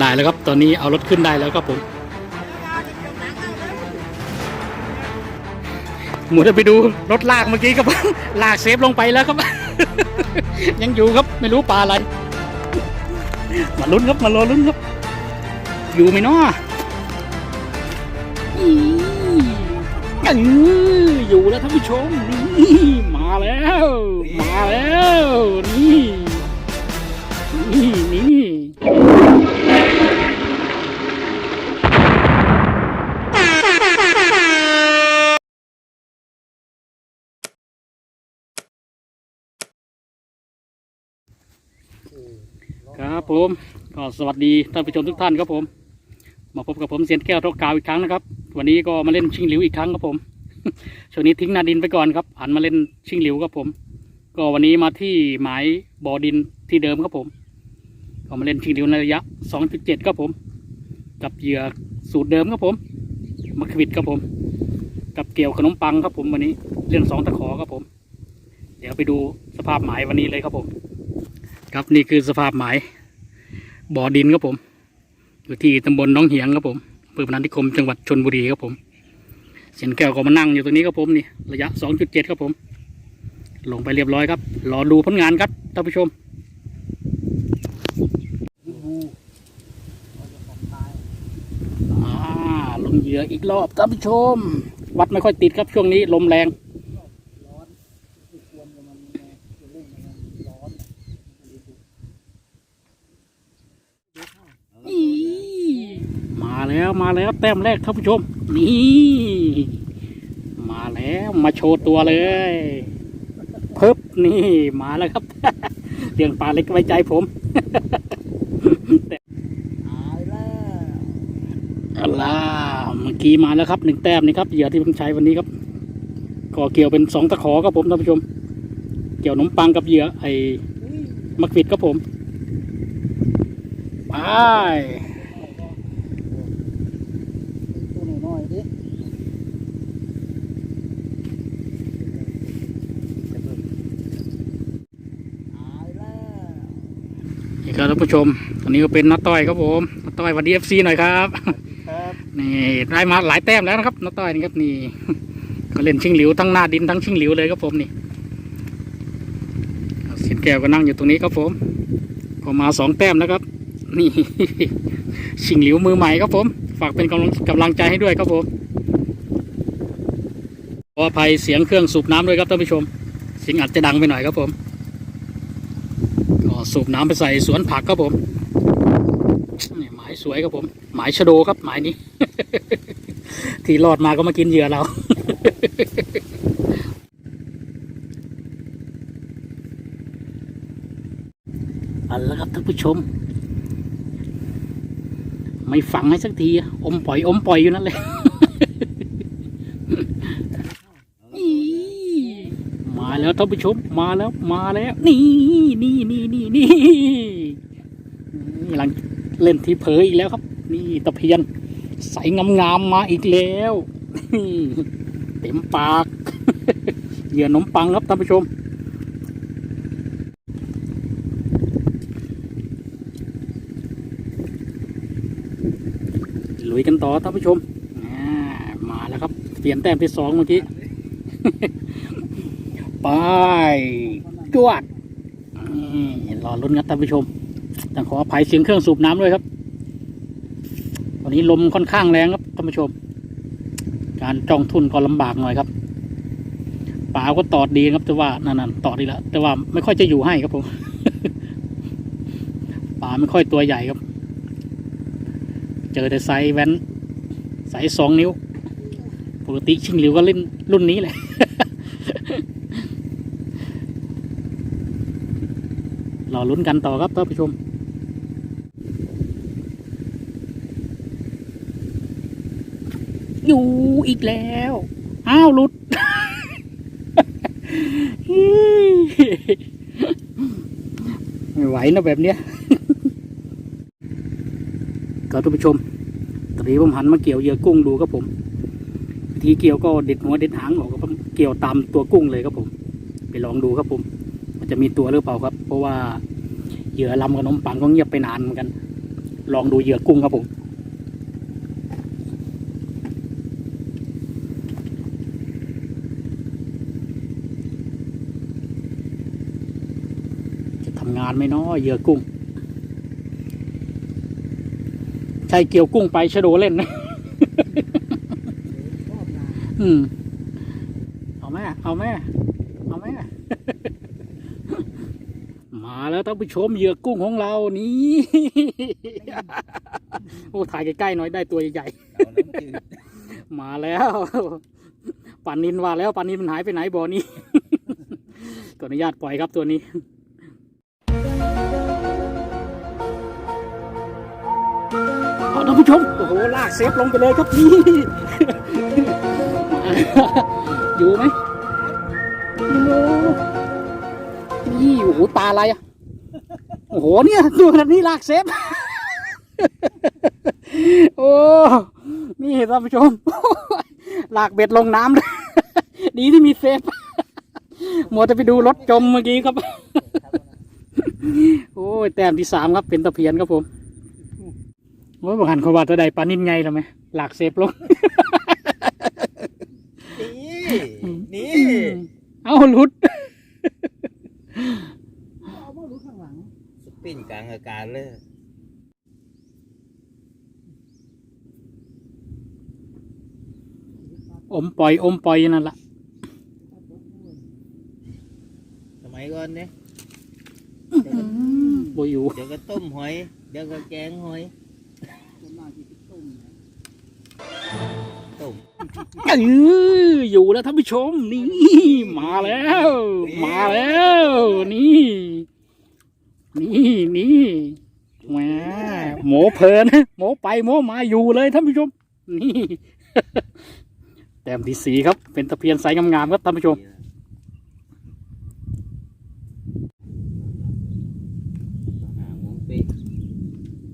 ได้แล้วครับ ตอนนี้เอารถขึ้นได้แล้วครับผม หมูจะไปดูรถลากเมื่อกี้ครับ ลากเซฟลงไปแล้วครับ ยังอยู่ครับไม่รู้ปลาอะไร มาลุ้นครับมารอลุ้นครับ อยู่ไหมเนาะอีเอออยู่แล้วท่านผู้ชมนี่มาแล้ว มาแล้ว นี่ นี่นี่ ครับผมก็สวัสดีท่านผู้ชมทุกท่านครับผม มาพบกับผมเซียนแก้วทกกาวอีกครั้งนะครับ วันนี้ก็มาเล่นชิงหลิวอีกครั้งครับผม ช่วงนี้ทิ้งนาดินไปก่อนครับหันมาเล่นชิงหลิวครับผม ก็วันนี้มาที่หมายบ่อดินที่เดิมครับผม ก็มาเล่นชิงหลิวในระยะ 2.7ครับผม กับเหยื่อสูตรเดิมครับผมมาควิดครับผม กับเกี่ยวขนมปังครับผมวันนี้เล่นสองตะขอครับผม เดี๋ยวไปดูสภาพหมายวันนี้เลยครับผม ครับนี่คือสภาพหมายบ่อดินครับผม อยู่ที่ตำบลน้องเหียงครับผมอำเภอพนัสนิคมจังหวัดชนบุรีครับผม เสียนแก้วก็มานั่งอยู่ตรงนี้ครับผมนี่ระยะ 2.7 ครับผม ลงไปเรียบร้อยครับ รอดูผลงานครับท่านผู้ชมอ่าลงเหยื่ออีกรอบท่านผู้ชม วัดไม่ค่อยติดครับช่วงนี้ลมแรง อี มาแล้วแต้มแรกท่านผู้ชม นี่ มาแล้วมาโชว์ตัวเลยเพิบนี่มาแล้วครับเรื่องปลาเล็กไว้ใจผมแล้วอัลล่าเมื่อกี้มาแล้วครับหนึ่งแต้มนี่ครับเหยื่อที่ผมใช้วันนี้ครับก็เกี่ยวเป็นสองตะขอครับผมท่านผู้ชม เกี่ยวขนมปังกับเหยื่อไอ้มักฟิดครับผม ไป ตัวน้อยๆดิหายแล้ว นี่ ครับท่านผู้ชมตอนนี้ก็เป็นนัดต้อยครับผมนัดต้อยวันดีเอฟซีหน่อยครับครับนี่ได้มาหลายแต้มแล้วนะครับนัดต้อยนี่ครับนี่ก็เล่นชิงหลิวทั้งหน้าดินทั้งชิงหลิวเลยครับผมนี่เสียนแก้วก็นั่งอยู่ตรงนี้ครับผมก็มาสองแต้มแล้วครับ นี่ชิงหลิวมือใหม่ครับผม ฝากเป็นกำลังกำลังใจให้ด้วยครับผมขออภัยเสียงเครื่องสูบน้ำด้วยครับท่านผู้ชมเสียงอาจจะดังไปหน่อยครับผมก็ สูบน้ำไปใส่สวนผักครับผมนี่หมายสวยครับผม หมายชะโดครับหมายนี้ ที่รอดมาก็มากินเหยื่อเราเอาละครับท่านผู้ชม ไม่ฝังให้สักที อมปล่อยอมปล่อยอยู่นั่นเลย อีมา แล้วท่านผู้ชมมาแล้วมาแล้ว นี่นี่นี่นี่นี่กำลังเล่นที่เผยอีกแล้วครับ นี่ตะเพียน ใสงามๆมาอีกแล้วนี่เต็มปากเหยื่อขนมปังครับท่านผู้ชมลุยกันต่อท่านผู้ชมอ่ามาแล้วครับเปลี่ยนแต้มที่สองเมื่อกี้ ไปจวดรอลุ้นครับท่านผู้ชมต้องขออภัยเสียงเครื่องสูบน้ำด้วยครับวันนี้ลมค่อนข้างแรงครับท่านผู้ชม การจองทุนก็ลำบากหน่อยครับปลาก็ตอดดีครับ แต่ว่านั่นๆตอดดีแล้วแต่ว่าไม่ค่อยจะอยู่ให้ครับผมปลาไม่ค่อยตัวใหญ่ครับ เจอแต่ไซส์แว้นไซส์สองนิ้ว ปกติชิงหลิวก็เล่นรุ่นนี้เลย อลุ้นกันต่อครับท่านผู้ชม อยู่อีกแล้ว อ้าวหลุดไม่ไหวนะแบบเนี้ยครับท่านผู้ชมตอนนี้ผมหันมาเกี่ยวเหยื่อกุ้งดูครับผมวิธีเกี่ยวก็เด็ดหัวเด็ดหางออกครับผมเกี่ยวตามตัวกุ้งเลยครับผม ไปลองดูครับผม มันจะมีตัวหรือเปล่าครับ เพราะว่าเหยื่อลำขนมปังก็เงียบไปนานเหมือนกัน ลองดูเหยื่อกุ้งครับผมจะทำงานไหมเนาะเหยื่อกุ้ง ใช่เกี่ยวกุ้งไปชะโดเล่นนะชอบนะอืม เอาแม่ เอาแม่ เอาแม่ มาแล้วท่านผู้ชมเหยื่อกุ้งของเรานี่ โอ้ถ่ายใกล้ๆหน่อยได้ตัวใหญ่ๆมาแล้วปานินว่าแล้วปานินมันหายไปไหนบ่อนี้ขออนุญาตปล่อยครับตัวนี้เอาท่านผู้ชมโอ้โหลากเซฟลงไปเลยครับนี่อยู่ไหมโอ้ โหนี่โอ้โหตาอะไรอะโอ้โหเนี่ยดูขนาดนี้ลากเซฟโอ้นี่ท่านผู้ชมลากเบ็ดลงน้ำเลยดีที่มีเซฟมัวจะไปดูรถจมเมื่อกี้ครับ โอ้ยแต้มที่สามครับเป็นตะเพียนครับผมโอ้ยบางหันเขาว่าจะได้ปลานิ่นไงแล้วไหมหลากเซฟลงนี่นี่ เอาหลุด เอามาดูข้างหลัง ส ปินกลางอากาศเลยอมปล่อยอมปล่อยนั่นละสมัยก่อนเนี่ยโบอยู่เดี๋ยวก็ต้มหอย เดี๋ยวก็แกงหอยส่วนมากที่ติดต้มนะต้มเอออยู่แล้วท่านผู้ชมนี่ มาแล้ว มาแล้วนี่ นี่นี่แหมหมเพลินหมไปหมมาอยู่เลยท่านผู้ชม นี่ แต้มที่สีครับ เป็นตะเพียนไซส์งามๆครับท่านผู้ชมหาหมูปิ้ง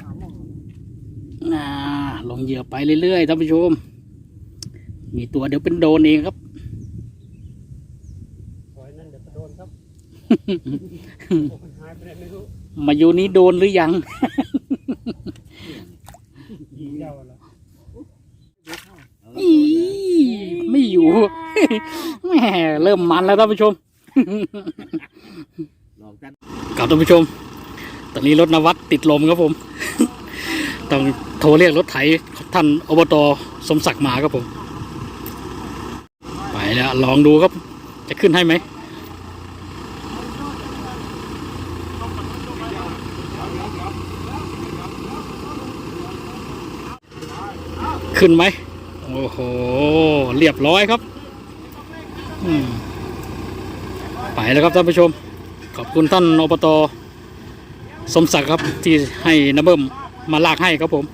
สามโมงอ่าลงเหยื่อไปเรื่อยๆท่านผู้ชม มีตัวเดี๋ยวเป็นโดนเองครับปล่อยนั่นเดี๋ยวจะโดนครับ ม่รู้มาอยู่นี้โดนหรือยังยิงเดียวแล้วเอาอีไม่อยู่ แหมเริ่มมันแล้วท่านผู้ชมหลอกกันกับท่านผู้ชม ตอนนี้รถนวัดติดลมครับผม ต้องโทรเรียกรถไถท่านอบตสมศักดิ์มาครับผม ไปแล้วลองดูครับ จะขึ้นให้ไหม ขึ้นไหมโอ้โห เรียบร้อยครับไปแล้วครับท่านผู้ชม ขอบคุณท่านอบตสมศักดิ์ครับที่ให้น้าเบิ้มมาลากให้ครับผม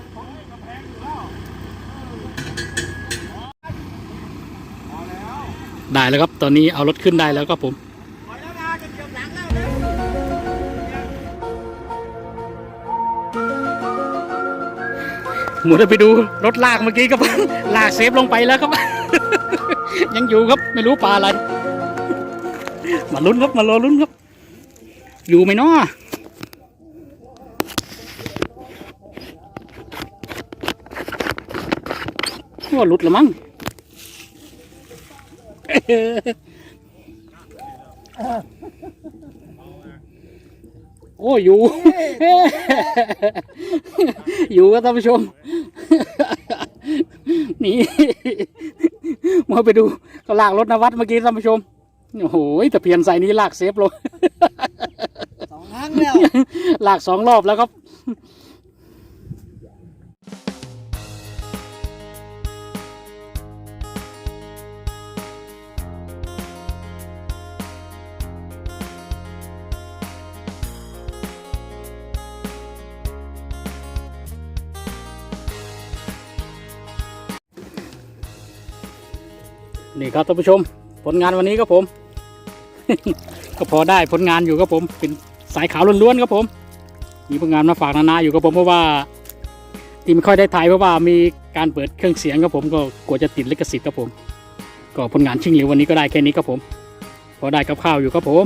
ได้แล้วครับ ตอนนี้เอารถขึ้นได้แล้วครับผม หมุนไปดูรถลากเมื่อกี้ครับ ลากเซฟลงไปแล้วครับ ยังอยู่ครับไม่รู้ปลาอะไร มาลุ้นครับมารอลุ้นครับ อยู่ไหมเนาะว่าหลุดละมั้งโอ้อยู่ อยู่ครับท่านผู้ชม นี่ มาไปดูก็ลากรถนวัดเมื่อกี้ท่านผู้ชม โอ้โหตะเพียนใส่นี้ลากเซฟลงสองครั้งแล้วลากสองรอบแล้วครับ นี่ครับท่านผู้ชม ผลงานวันนี้ครับผม ก็พอได้ผลงานอยู่ครับผม เป็นสายขาวล้วนๆครับผม มีผลงานมาฝากนานาอยู่ครับผมเพราะว่าที่ไม่ค่อยได้ถ่ายเพราะว่ามีการเปิดเครื่องเสียงครับผมก็กลัวจะติดลิขสิทธิ์ครับผม ก็ผลงานชิงเหลววันนี้ก็ได้แค่นี้ครับผม พอได้กับข้าวอยู่ครับผม